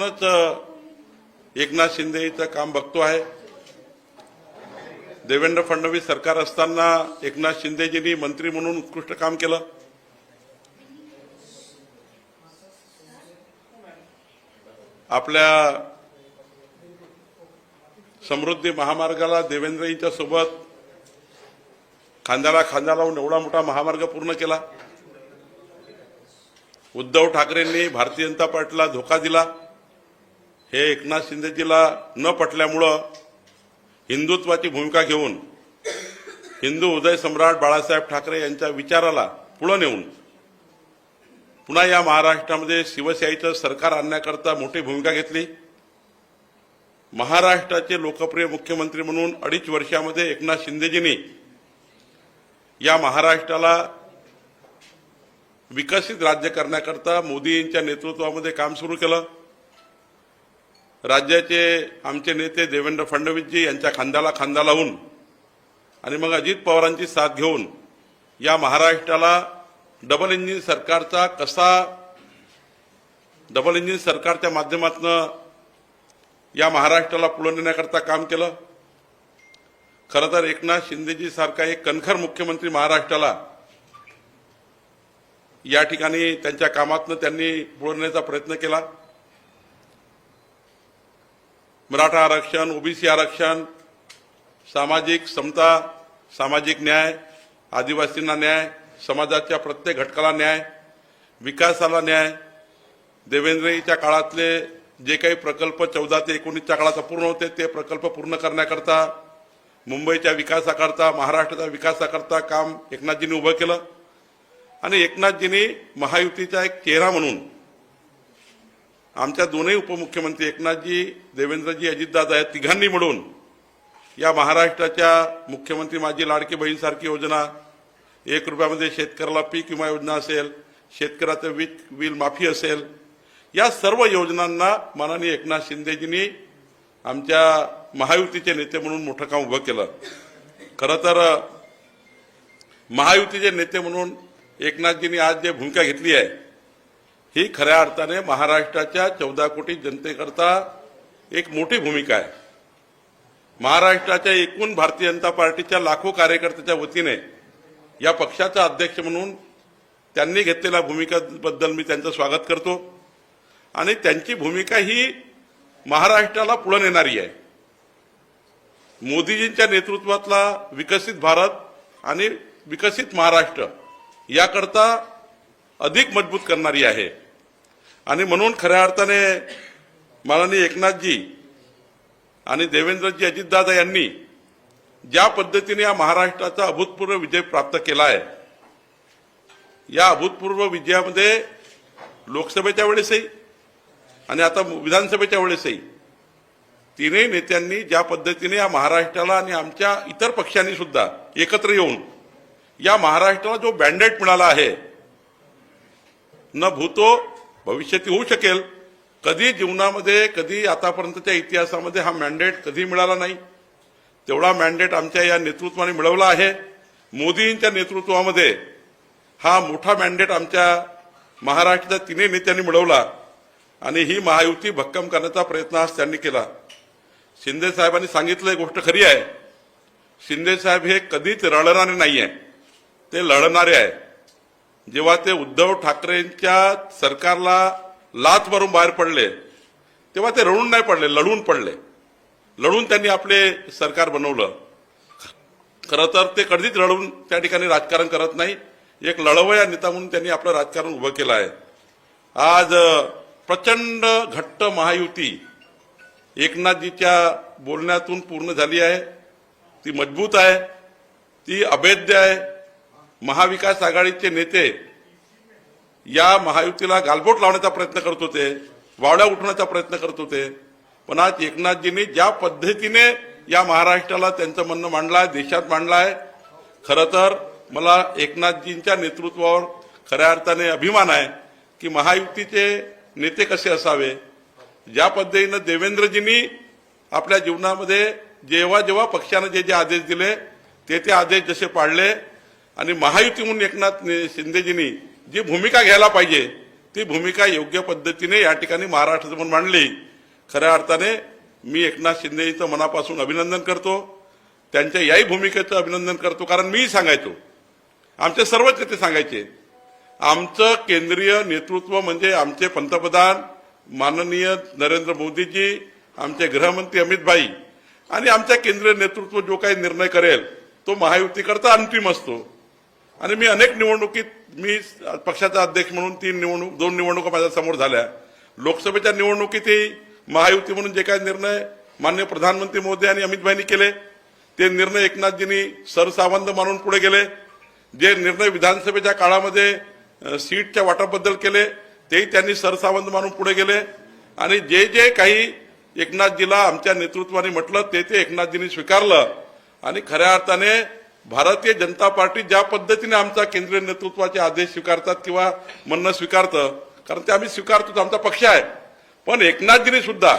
म्हणूनच एकनाथ शिंदेचं काम बघतो आहे. देवेंद्र फडणवीस सरकार असताना एकनाथ शिंदेजींनी मंत्री म्हणून उत्कृष्ट काम केलं. आपल्या समृद्धी महामार्गाला देवेंद्रजींच्या सोबत खांद्याला खांदा लावून एवढा मोठा महामार्ग पूर्ण केला. उद्धव ठाकरेंनी भारतीय जनता पार्टीला धोका दिला. हे एकनाथ शिंदेजीला न पटल्यामुळं हिंदुत्वाची भूमिका घेऊन हिंदू उदय सम्राट बाळासाहेब ठाकरे यांच्या विचाराला पुढं नेऊन पुन्हा या महाराष्ट्रामध्ये शिवशाहीचं सरकार आणण्याकरता मोठी भूमिका घेतली. महाराष्ट्राचे लोकप्रिय मुख्यमंत्री म्हणून अडीच वर्षामध्ये एकनाथ शिंदेजींनी या महाराष्ट्राला विकसित राज्य करण्याकरता मोदींच्या नेतृत्वामध्ये काम सुरू केलं. राज्याचे आमचे नेते देवेंद्र फडणवीसजी यांच्या खांद्याला खांदा लावून आणि मग अजित पवारांची साथ घेऊन या महाराष्ट्राला डबल इंजिन सरकारचा कसा डबल इंजिन सरकारच्या माध्यमातून या महाराष्ट्राला पुढे नेण्याकरता काम केलं? खरं तर एकनाथ शिंदेजी सारखा एक कणखर मुख्यमंत्री महाराष्ट्राला या ठिकाणी त्यांच्या कामातनं त्यांनी पुढवण्याचा प्रयत्न केला. मराठा आरक्षण ओबीसी आरक्षण सामाजिक समता सामाजिक न्याय आदिवासींना न्याय समाजाच्या प्रत्येक घटकाला न्याय विकासाला न्याय. देवेंद्रजीच्या काळातले जे काही प्रकल्प चौदा ते एकोणीसच्या काळात पूर्ण होते ते प्रकल्प पूर्ण करण्याकरता मुंबईच्या विकासाकरता महाराष्ट्राच्या विकासाकरता काम एकनाथजींनी उभं केलं. आणि एकनाथजींनी महायुतीचा एक चेहरा म्हणून आमच्या दोन्ही उपमुख्यमंत्री एकनाथजी देवेंद्रजी अजितदादा या तिघांनी मिळून या महाराष्ट्राच्या मुख्यमंत्री माझी लाडकी बहीणसारखी योजना एक रुपयामध्ये शेतकऱ्याला पीक विमा योजना असेल शेतकऱ्याचं वीज बिल माफी असेल या सर्व योजनांना माननीय एकनाथ शिंदेजींनी आमच्या महायुतीचे नेते म्हणून मोठं काम उभं केलं. खरं तर महायुतीचे नेते म्हणून एकनाथजींनी आज जे भूमिका घेतली आहे ही खऱ्या अर्थाने महाराष्ट्राच्या चौदा कोटी जनतेकरता एक मोठी भूमिका आहे. महाराष्ट्राच्या एकूण भारतीय जनता पार्टीच्या लाखो कार्यकर्त्याच्या वतीने या पक्षाचा अध्यक्ष म्हणून त्यांनी घेतलेल्या भूमिकेबद्दल मी त्यांचं स्वागत करतो. आणि त्यांची भूमिका ही महाराष्ट्राला पुढे नेणारी आहे. मोदीजींच्या नेतृत्वातला विकसित भारत आणि विकसित महाराष्ट्र याकरता अधिक मजबूत करणारी आहे. आणि म्हणून खऱ्या अर्थाने माननीय एकनाथजी आणि देवेंद्रजी अजितदादा यांनी ज्या पद्धतीने या महाराष्ट्राचा अभूतपूर्व विजय प्राप्त केला आहे या अभूतपूर्व विजयामध्ये लोकसभेच्या वेळेसही आणि आता विधानसभेच्या वेळेसही तिन्ही नेत्यांनी ज्या पद्धतीने या महाराष्ट्राला आणि आमच्या इतर पक्षांनी सुद्धा एकत्र येऊन या महाराष्ट्राला जो बँडेट मिळाला आहे न भूतो भविष्यात होऊ शकेल. कधी जीवनामध्ये कधी आतापर्यंतच्या इतिहासामध्ये हा मॅन्डेट कधी मिळाला नाही. तेवढा मॅन्डेट आमच्या या नेतृत्वाने मिळवला आहे. मोदींच्या नेतृत्वामध्ये हा मोठा मॅन्डेट आमच्या महाराष्ट्राच्या तिन्ही नेत्यांनी मिळवला. आणि ही महायुती भक्कम करण्याचा प्रयत्न आज त्यांनी केला. शिंदे साहेबांनी सांगितलं ही गोष्ट खरी आहे. शिंदे साहेब हे कधीच रडणारे नाही आहे ते लढणारे आहे जेव्हा ते उद्धव ठाकरेंच्या सरकारला लात मारून बाहेर पडले तेव्हा ते रडून नाही पडले लढून पडले. लढून त्यांनी आपले सरकार बनवलं. खरं तर ते कधीच लढून त्या ठिकाणी राजकारण करत नाही. एक लढवया नेता म्हणून त्यांनी आपलं राजकारण उभं केलं आहे. आज प्रचंड घट्ट महायुती एकनाथजीच्या बोलण्यातून पूर्ण झाली आहे. ती मजबूत आहे. ती अभेद्य आहे. महाविकास आघाडीचे नेते या महायुतीला गालबोट लावण्याचा प्रयत्न करत होते वावड्या उठवण्याचा प्रयत्न करत होते. पण आज एकनाथजींनी ज्या पद्धतीने या महाराष्ट्राला त्यांचं म्हणणं मांडलं आहे देशात मांडलं आहे खरं तर मला एकनाथजींच्या नेतृत्वावर खऱ्या अर्थाने अभिमान आहे की महायुतीचे नेते कसे असावे? ज्या पद्धतीनं देवेंद्रजींनी आपल्या जीवनामध्ये जेव्हा जेव्हा पक्षानं जे जे आदेश दिले ते ते आदेश जसे पाळले आणि महायुती म्हणून एकनाथ शिंदेजींनी जी भूमिका घ्यायला पाहिजे ती भूमिका योग्य पद्धतीने या ठिकाणी महाराष्ट्रासमोर मांडली. खऱ्या अर्थाने मी एकनाथ शिंदेजीचं मनापासून अभिनंदन करतो. त्यांच्या याही भूमिकेचं अभिनंदन करतो कारण मीही सांगायचो. आमचे सर्वच नेते सांगायचे. आमचं केंद्रीय नेतृत्व म्हणजे आमचे पंतप्रधान माननीय नरेंद्र मोदीजी आमचे गृहमंत्री अमित भाई आणि आमच्या केंद्रीय नेतृत्व जो काही निर्णय करेल तो महायुतीकरता अंतिम असतो. आणि मी अनेक निवडणुकीत मी पक्षाचा अध्यक्ष म्हणून तीन निवडणूक दोन निवडणुका माझ्यासमोर झाल्या. लोकसभेच्या निवडणुकीतही महायुती म्हणून जे काही निर्णय मान्य प्रधानमंत्री मोदी आणि अमित भाईंनी केले ते निर्णय एकनाथजींनी सरसावंत मानून पुढे गेले. जे निर्णय विधानसभेच्या काळामध्ये सीटच्या वाटाबद्दल केले तेही त्यांनी सरसावंत मानून पुढे गेले. आणि जे जे काही एकनाथजीला आमच्या नेतृत्वाने म्हटलं ते ते एकनाथजींनी स्वीकारलं. आणि खऱ्या अर्थाने भारतीय जनता पार्टी ज्या पद्धतीने आमचा केंद्रीय नेतृत्वाचे आदेश स्वीकारतात किंवा म्हणणं स्वीकारतं कारण ते आम्ही स्वीकारतो आमचा पक्ष आहे. पण एकनाथजीने सुद्धा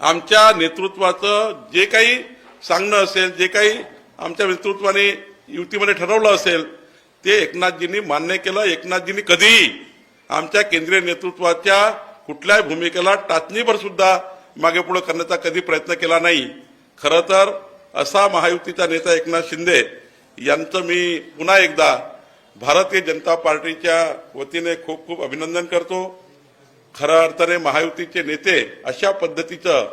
आमच्या नेतृत्वाचं जे काही सांगणं असेल जे काही आमच्या नेतृत्वाने युतीमध्ये ठरवलं असेल ते एकनाथजींनी मान्य केलं. एकनाथजींनी कधीही आमच्या केंद्रीय नेतृत्वाच्या कुठल्याही भूमिकेला टाचणीभर सुद्धा मागे पुढे करण्याचा कधी प्रयत्न केला नाही. खरं तर असा महायुतीचा नेता एकनाथ शिंदे यांचं मी पुन्हा एकदा भारतीय जनता पार्टीच्या वतीने खूप खूप अभिनंदन करतो. खऱ्या अर्थाने महायुतीचे नेते अशा पद्धतीचं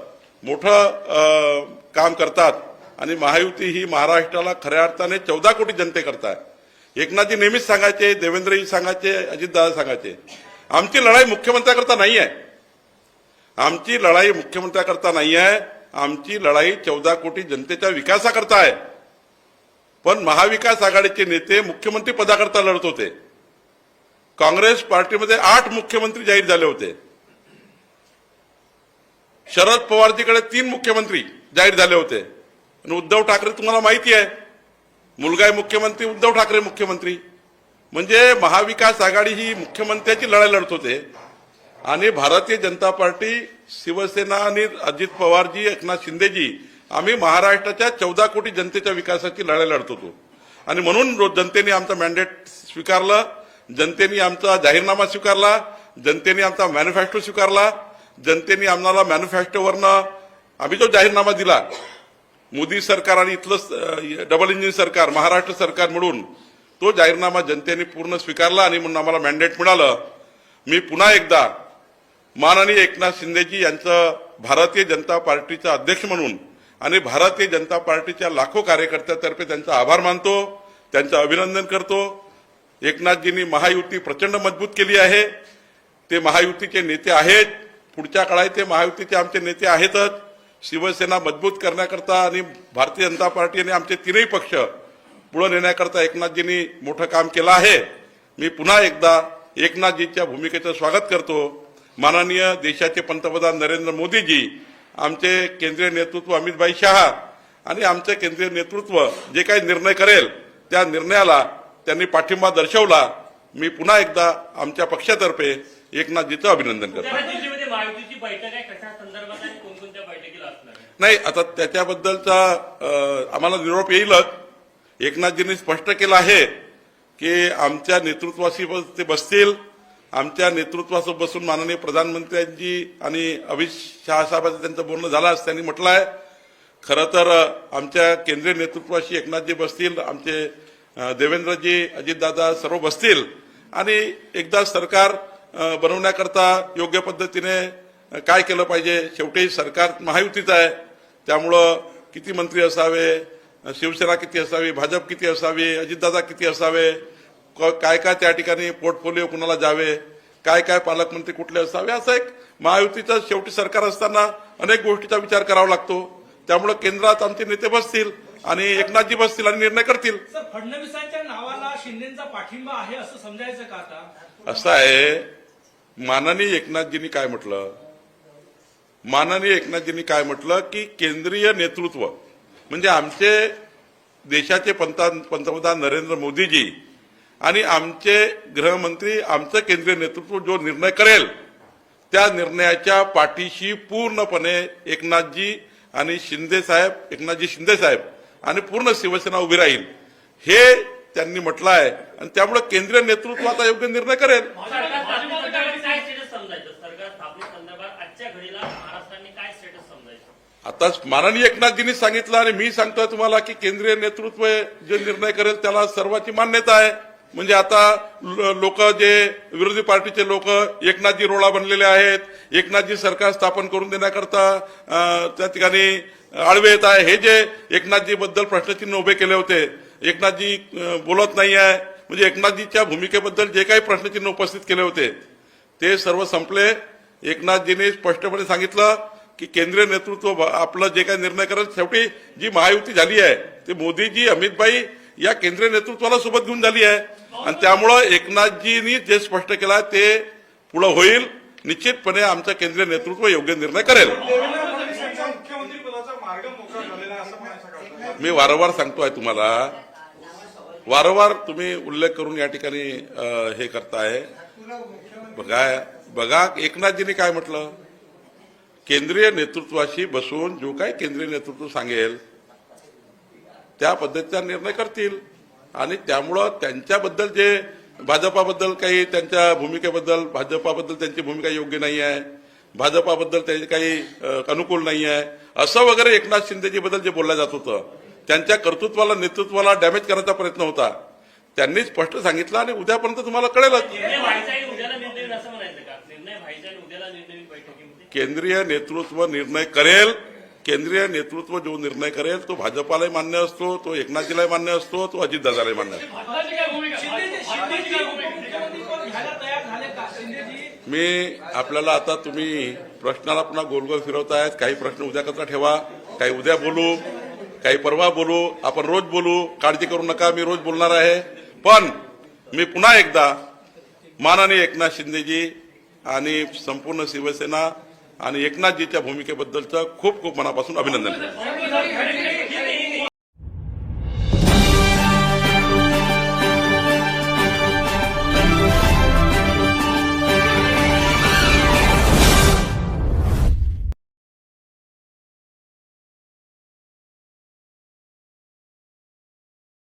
मोठं काम करतात आणि महायुती ही महाराष्ट्राला खऱ्या अर्थाने चौदा कोटी जनते करताय. एकनाथजी नेहमीच सांगायचे देवेंद्रजी सांगायचे अजितदादा सांगायचे. आमची लढाई मुख्यमंत्र्याकरता नाही आहे आमची लढाई मुख्यमंत्र्याकरता नाही आहे आमची लढाई चौदा कोटी जनतेच्या विकासाकरता आहे. पण महाविकास आघाडीचे नेते मुख्यमंत्री पदाकरता लढत होते. काँग्रेस पार्टीमध्ये आठ मुख्यमंत्री जाहीर झाले होते. शरद पवारजीकडे तीन मुख्यमंत्री जाहीर झाले होते. आणि उद्धव ठाकरे तुम्हाला माहिती आहे. मुलगा आहे मुख्यमंत्री उद्धव ठाकरे मुख्यमंत्री. म्हणजे महाविकास आघाडी ही मुख्यमंत्र्याची लढाई लढत होते. आणि भारतीय जनता पार्टी शिवसेना आणि अजित पवारजी एकनाथ शिंदेजी आम्ही महाराष्ट्राच्या चौदा कोटी जनतेच्या विकासाची लढाई लढत होतो. आणि म्हणून जनतेने आमचं मॅन्डेट स्वीकारलं जनतेने आमचा जाहीरनामा स्वीकारला जनतेने आमचा मॅनिफेस्टो स्वीकारला जनतेने आम्हाला मॅनिफेस्टोवरनं आम्ही जो जाहीरनामा दिला मोदी सरकार आणि इथलं डबल इंजिन सरकार महाराष्ट्र सरकार मिळून तो जाहीरनामा जनतेने पूर्ण स्वीकारला आणि म्हणून आम्हाला मॅन्डेट मिळालं. मी पुन्हा एकदा माननीय एकनाथ शिंदेजी यांचं भारतीय जनता पार्टीचा अध्यक्ष म्हणून आणि भारतीय जनता पार्टीच्या लाखो कार्यकर्त्यातर्फे त्यांचा आभार मानतो त्यांचं अभिनंदन करतो. एकनाथजींनी महायुती प्रचंड मजबूत केली आहे. ते महायुतीचे नेते आहेत. पुढच्या काळात ते महायुतीचे आमचे नेते आहेतच. शिवसेना मजबूत करण्याकरता आणि भारतीय जनता पार्टी आणि आमचे तीनही पक्ष पुढे नेण्याकरता एकनाथजींनी मोठं काम केलं आहे. मी पुन्हा एकदा एकनाथजींच्या भूमिकेचं स्वागत करतो. माननीय देशाचे पंतप्रधान नरेंद्र मोदीजी आमचे केंद्रीय नेतृत्व अमितभाई शहा आणि आमचे केंद्रीय नेतृत्व जे काही निर्णय करेल त्या निर्णयाला त्यांनी पाठिंबा दर्शवला. मी पुन्हा एकदा आमच्या पक्षातर्फे एकनाथजीचं अभिनंदन करतो. नाही आता त्याच्याबद्दलचा आम्हाला निरोप येईलच. एकनाथजींनी स्पष्ट केलं आहे की आमच्या नेतृत्वाशी ते बसतील. आमच्या नेतृत्वासोबत बसून माननीय प्रधानमंत्र्यांची आणि अमित शहा साहेबांचं त्यांचं बोलणं झालं असं त्यांनी म्हटलं आहे खरं तर आमच्या केंद्रीय नेतृत्वाशी एकनाथजी बसतील आमचे देवेंद्रजी अजितदादा सर्व बसतील. आणि एकदा सरकार बनवण्याकरता योग्य पद्धतीने काय केलं पाहिजे? शेवटी सरकार महायुतीचं आहे. त्यामुळं किती मंत्री असावे? शिवसेना किती असावी? भाजप किती असावी? अजितदादा किती असावे? काय काय त्या ठिकाणी पोर्टफोलिओ कुणाला जावे काय काय पालकमंत्री कुठले असावे असं एक महायुतीचं शेवटी सरकार असताना अनेक गोष्टीचा विचार करावा लागतो. त्यामुळं केंद्रात आमचे नेते बसतील आणि एकनाथजी बसतील आणि निर्णय करतील. सर फडणवीसांच्या नावाला शिंदेचा पाठिंबा आहे असं समजायचं का आता? असं आहे माननीय एकनाथजींनी काय म्हटलं? माननीय एकनाथजींनी काय म्हटलं की केंद्रीय नेतृत्व म्हणजे आमचे देशाचे पंता पंतप्रधान नरेंद्र मोदीजी आणि आमचे गृहमंत्री आमचं केंद्रीय नेतृत्व जो निर्णय करेल त्या निर्णयाच्या पाठीशी पूर्णपणे एकनाथजी आणि शिंदे साहेब एकनाथजी शिंदे साहेब आणि पूर्ण शिवसेना उभी राहील. हे त्यांनी म्हटलं आहे आणि त्यामुळे केंद्रीय नेतृत्व आता योग्य निर्णय करेल. आता माननीय एकनाथजींनी सांगितलं आणि मी सांगतोय तुम्हाला की केंद्रीय नेतृत्व जे निर्णय करेल त्याला सर्वांची मान्यता आहे. म्हणजे आता लोक जे विरोधी पार्टीचे लोक एकनाथजी रोळा बनलेले आहेत. एकनाथजी सरकार स्थापन करून देण्याकरता त्या ठिकाणी आळवे येत आहे. हे जे एकनाथजी बद्दल प्रश्नचिन्ह उभे केले होते एकनाथजी बोलत नाही आहे म्हणजे एकनाथजीच्या भूमिकेबद्दल जे काही प्रश्नचिन्ह उपस्थित केले होते ते सर्व संपले. एकनाथजीने स्पष्टपणे सांगितलं की केंद्रीय नेतृत्व आपलं जे काही निर्णय करेल शेवटी जी महायुती झाली आहे ते मोदीजी अमितभाई या केंद्रीय नेतृत्वाला सोबत घेऊन झाली आहे. आणि त्यामुळं एकनाथजींनी जे स्पष्ट केलं ते पुढं होईल. निश्चितपणे आमचं केंद्रीय नेतृत्व योग्य निर्णय करेल. आहे मी वारंवार सांगतोय तुम्हाला. वारंवार तुम्ही उल्लेख करून या ठिकाणी हे करताय. बघा बघा एकनाथजींनी काय म्हटलं? केंद्रीय नेतृत्वाशी बसून जो काही केंद्रीय नेतृत्व सांगेल त्या पद्धतीचा निर्णय करतील. आणि त्यामुळं त्यांच्याबद्दल जे भाजपाबद्दल काही त्यांच्या भूमिकेबद्दल भाजपाबद्दल त्यांची भूमिका योग्य नाही आहे भाजपाबद्दल त्याचे काही अनुकूल नाही आहे असं वगैरे एकनाथ शिंदेजी बद्दल जे बोललं जात होतं त्यांच्या कर्तृत्वाला नेतृत्वाला डॅमेज करण्याचा प्रयत्न होता. त्यांनी स्पष्ट सांगितलं आणि उद्यापर्यंत तुम्हाला कळेलच. केंद्रीय नेतृत्व निर्णय करेल. केंद्रीय नेतृत्व जो निर्णय करेल तो भाजपालाही मान्य असतो तो एकनाथजीलाही मान्य असतो तो अजितदादालाही मान्य असतो. मी आपल्याला आता तुम्ही प्रश्नाला पुन्हा गोल गोल फिरवतायत. काही प्रश्न उद्या कचरा ठेवा? काही उद्या बोलू काही परवा बोलू आपण रोज बोलू. काळजी करू नका मी रोज बोलणार आहे. पण मी पुन्हा एकदा माननीय एकनाथ शिंदेजी आणि संपूर्ण शिवसेना आणि एकनाथजीच्या भूमिकेबद्दलचं खूप खूप मनापासून अभिनंदन. करतो